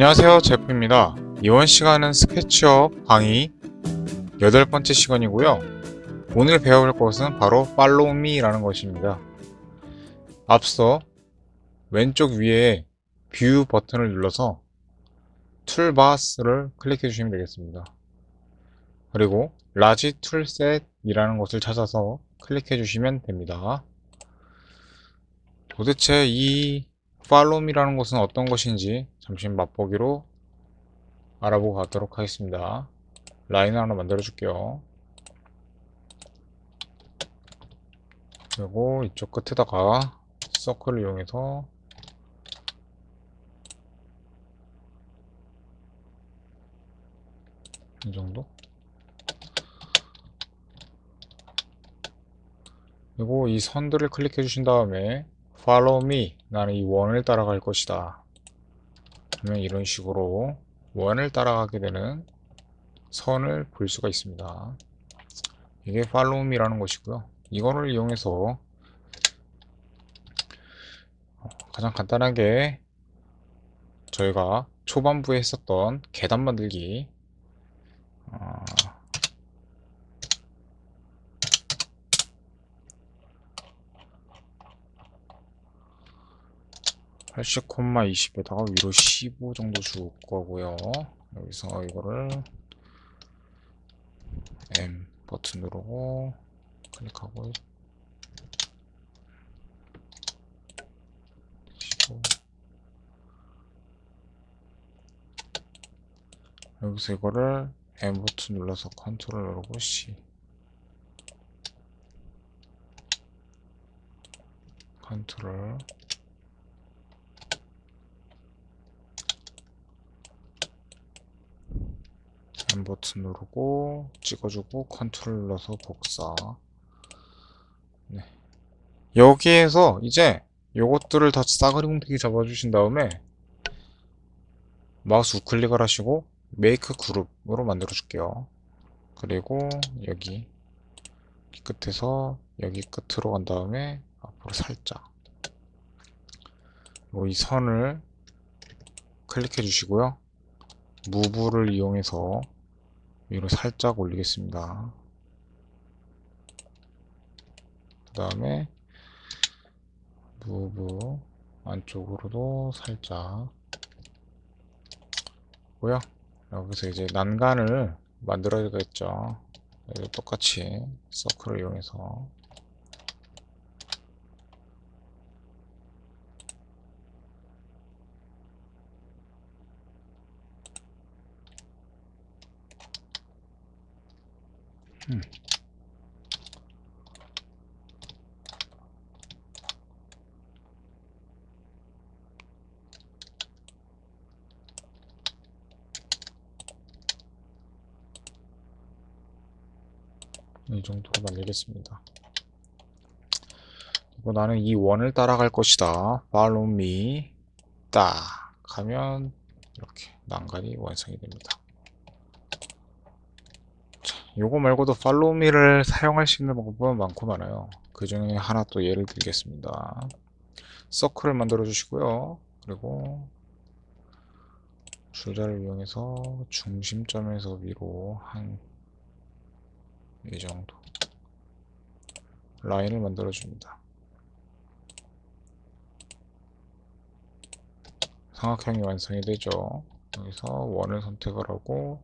안녕하세요 제프입니다. 이번 시간은 스케치업 강의 여덟 번째 시간이고요. 오늘 배워볼 것은 바로 Follow Me라는 것입니다. 앞서 왼쪽 위에 뷰 버튼을 눌러서 툴바스를 클릭해 주시면 되겠습니다. 그리고 라지 툴셋이라는 것을 찾아서 클릭해 주시면 됩니다. 도대체 이 Me라는 것은 어떤 것인지 잠시 맛보기로 알아보고 가도록 하겠습니다. 라인을 하나 만들어 줄게요. 그리고 이쪽 끝에다가 서클을 이용해서 이 정도? 그리고 이 선들을 클릭해 주신 다음에 Follow me. 나는 이 원을 따라갈 것이다. 그러면 이런 식으로 원을 따라가게 되는 선을 볼 수가 있습니다. 이게 Follow me라는 것이고요. 이거를 이용해서 가장 간단하게 저희가 초반부에 했었던 계단 만들기 어, 80,20에다가 위로 15 정도 줄 거고요. 여기서 이거를 M 버튼 누르고 클릭하고 15 여기서 이거를 M 버튼 눌러서 컨트롤 누르고 C 컨트롤 M 버튼 누르고 찍어주고 컨트롤 눌러서 복사. 네. 여기에서 이제 요것들을 다 싸그리 뭉태기 잡아주신 다음에 마우스 우클릭을 하시고 메이크 그룹으로 만들어 줄게요. 그리고 여기 끝에서 여기 끝으로 간 다음에 앞으로 살짝. 이 선을 클릭해 주시고요. 무브를 이용해서 위로 살짝 올리겠습니다. 그 다음에 무브 안쪽으로도 살짝 고요 여기서 이제 난간을 만들어야겠죠. 똑같이 서클을 이용해서 음. 이 정도로 만들겠습니다. 그리고 나는 이 원을 따라갈 것이다. Follow me. 딱 하면 이렇게 난간이 완성이 됩니다. 요거 말고도 팔로우미를 사용할 수 있는 방법은 많고 많아요. 그 중에 하나 또 예를 들겠습니다. 서클을 만들어 주시고요. 그리고 줄자를 이용해서 중심점에서 위로 한 이 정도 라인을 만들어 줍니다. 삼각형이 완성이 되죠. 여기서 원을 선택을 하고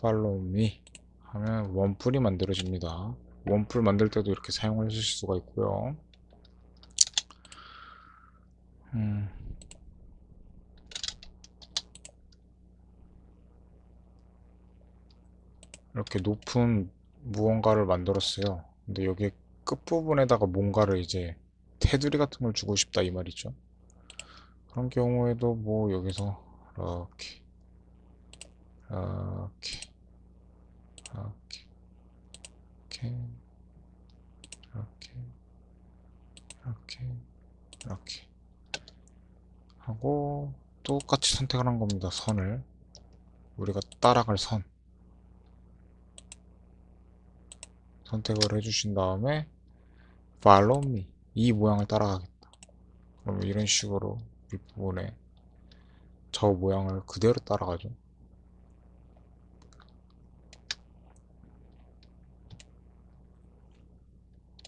팔로우 미 하면 원뿔이 만들어집니다. 원뿔 만들 때도 이렇게 사용하실 수가 있고요. 음. 이렇게 높은 무언가를 만들었어요. 근데 여기 끝부분에다가 뭔가를 이제 테두리 같은 걸 주고 싶다 이 말이죠. 그런 경우에도 뭐 여기서 이렇게 이렇게 이렇게 이렇게 이렇게 이렇게 이렇게 하고 똑같이 선택을 한 겁니다. 선을 우리가 따라갈 선 선택을 해주신 다음에 follow me 이 모양을 따라가겠다. 그럼 이런 식으로 윗부분에 저 모양을 그대로 따라가죠.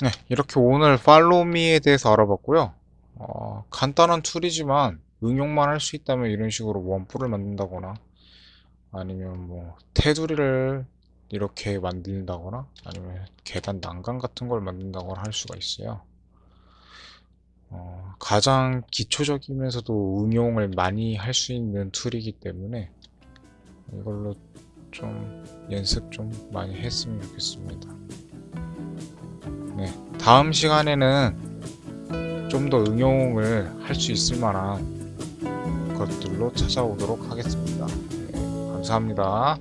네, 이렇게 오늘 팔로우미에 대해서 알아봤고요. 어, 간단한 툴이지만 응용만 할 수 있다면 이런 식으로 원뿔을 만든다거나 아니면 뭐 테두리를 이렇게 만든다거나 아니면 계단 난간 같은 걸 만든다거나 할 수가 있어요. 어, 가장 기초적이면서도 응용을 많이 할 수 있는 툴이기 때문에 이걸로 좀 연습 좀 많이 했으면 좋겠습니다. 네, 다음 시간에는 좀 더 응용을 할 수 있을 만한 것들로 찾아오도록 하겠습니다. 네, 감사합니다.